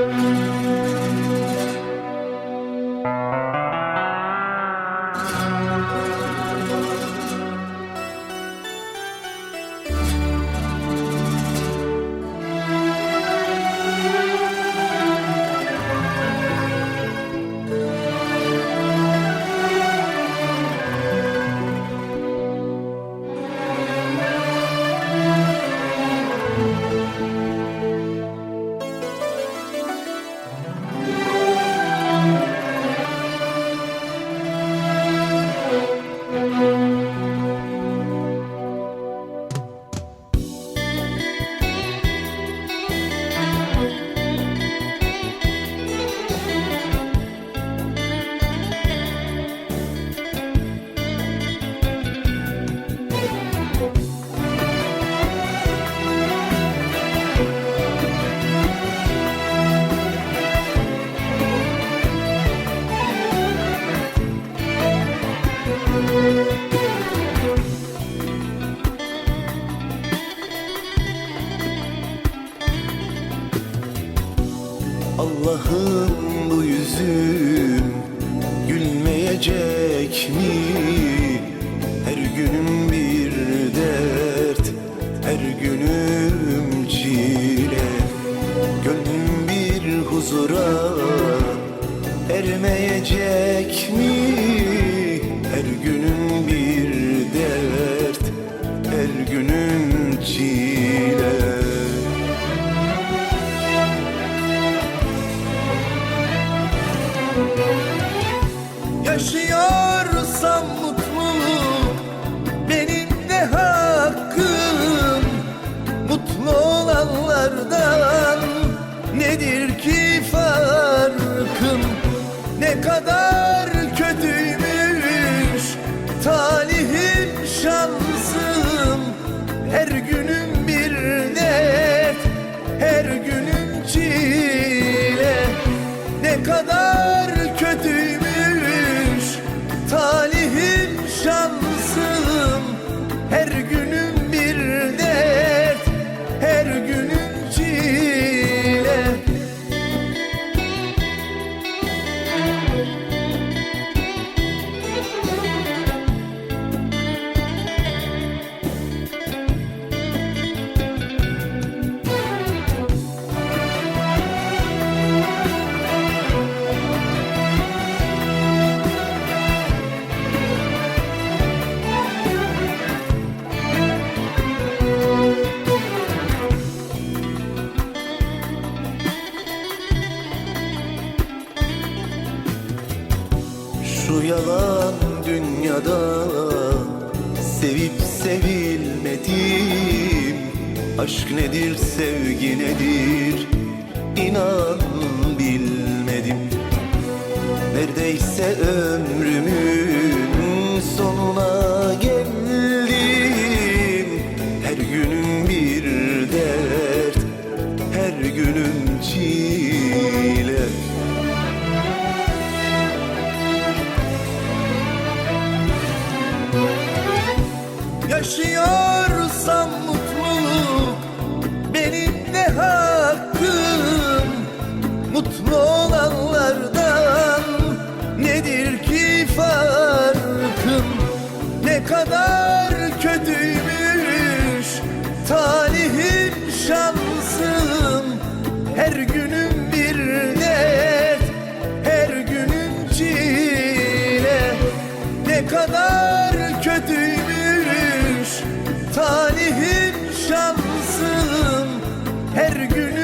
Música Allah'ım bu yüzüm gülmeyecek mi? Her günüm bir dert, her günüm çile Gönlüm bir huzura ermeyecek mi? Her günüm bir dert, her günüm çile Ne kadar kötüymüş. Talihim şansım Her günüm bir dert her günüm çile. Ne kadar Şu yalan dünyada sevip sevilmedim Aşk nedir sevgi nedir inan bilmedim. Neredeyse ömrümün sonuna geldim Yaşıyorsam mutluluk benim de hakkım? Mutlu olanlardan nedir ki farkım? Ne kadar kötüymüş talihim şansım. Her günüm bir dert her günüm çile. Ne kadar Her günüm